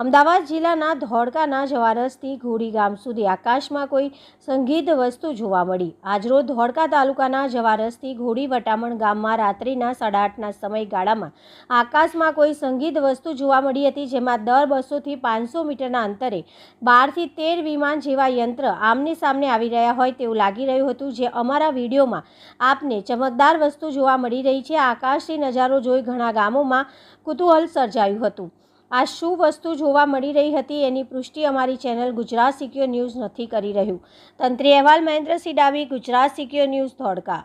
અમદાવાદ જિલ્લાના ધોળકાના જવારસથી ઘોડી ગામ સુધી આકાશમાં કોઈ સંગીત વસ્તુ જોવા મળી. આજરોજ ધોળકા તાલુકાના જવારસથી ઘોડી વટામણ ગામમાં રાત્રિના સાડા આઠના સમયગાળામાં આકાશમાં કોઈ સંગીત વસ્તુ જોવા મળી હતી, જેમાં દર બસોથી પાંચસો મીટરના અંતરે બારથી તેર વિમાન જેવા યંત્ર આમને સામને આવી રહ્યા હોય તેવું લાગી રહ્યું હતું, જે અમારા વિડીયોમાં આપને ચમકદાર વસ્તુ જોવા મળી રહી છે. આકાશથી નજારો જોઈ ઘણા ગામોમાં કુતૂહલ સર્જાયું હતું. આ શું વસ્તુ જોવા મળી રહી હતી એની પુષ્ટિ અમારી ચેનલ ગુજરાત સિક્યોર ન્યૂઝ નથી કરી રહ્યું. તંત્રી અહેવાલ મહેન્દ્રસિંહ ડાવી, ગુજરાત સિક્યોર ન્યૂઝ ધોળકા.